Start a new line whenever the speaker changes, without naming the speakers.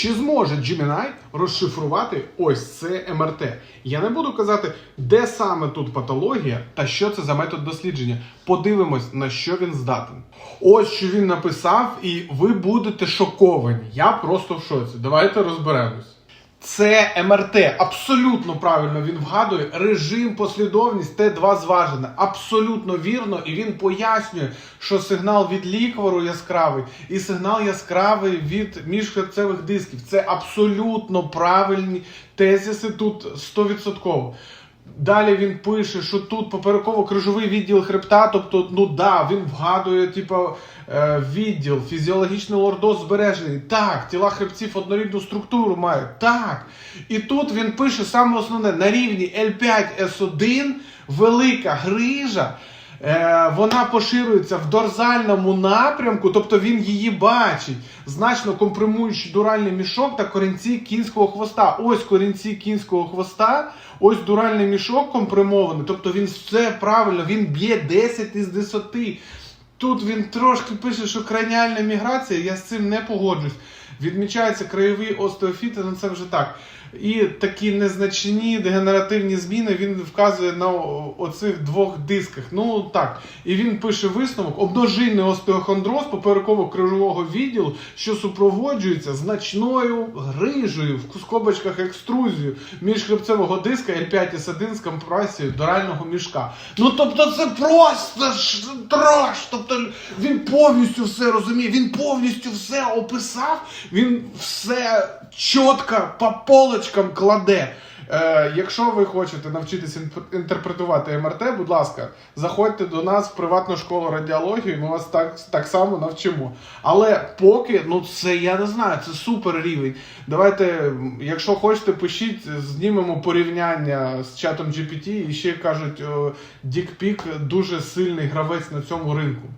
Чи зможе Gemini розшифрувати ось це МРТ? Я не буду казати, де саме тут патологія та що це за метод дослідження. Подивимось, на що він здатен. Ось що він написав, і ви будете шоковані. Я просто в шоці. Давайте розберемось. Це МРТ. Абсолютно правильно він вгадує. Режим, послідовність Т2 зважене. Абсолютно вірно. І він пояснює, що сигнал від ліквору яскравий і сигнал яскравий від міжхребцевих дисків. Це абсолютно правильні тезиси тут 100%. Далі він пише, що тут попереково-крижовий відділ хребта, тобто, ну да, він вгадує, типу, е, відділ, фізіологічний лордоз збережений. Так, тіла хребців однорідну структуру мають. Так. І тут він пише саме основне на рівні L5S1 велика грижа. Е, вона поширюється в дорзальному напрямку, тобто він її бачить, значно компримуючи дуральний мішок та корінці кінського хвоста. Ось корінці кінського хвоста, ось дуральний мішок компримований, тобто він все правильно, він б'є 10 із 10. Тут він трошки пише, що краніальна міграція, я з цим не погоджусь. Відмічаються краєві остеофіти, ну це вже так. І такі незначні дегенеративні зміни він вказує на оцих двох дисках. Ну так. І він пише висновок: обножинний остеохондроз попереково-крижового відділу, що супроводжується значною грижею в скобочках екструзію міжхребцевого диска L5S1 з компресією дорального мішка. Ну тобто це просто трош. Тобто він повністю все розуміє, він повністю все описав, він все чітко по полочкам кладе. Е, якщо ви хочете навчитися інтерпретувати МРТ, будь ласка, заходьте до нас в приватну школу радіології, ми вас так, так само навчимо. Але поки, ну це я не знаю, це супер рівень. Давайте, якщо хочете, пишіть, знімемо порівняння з чатом GPT і ще кажуть, Дікпік дуже сильний гравець на цьому ринку.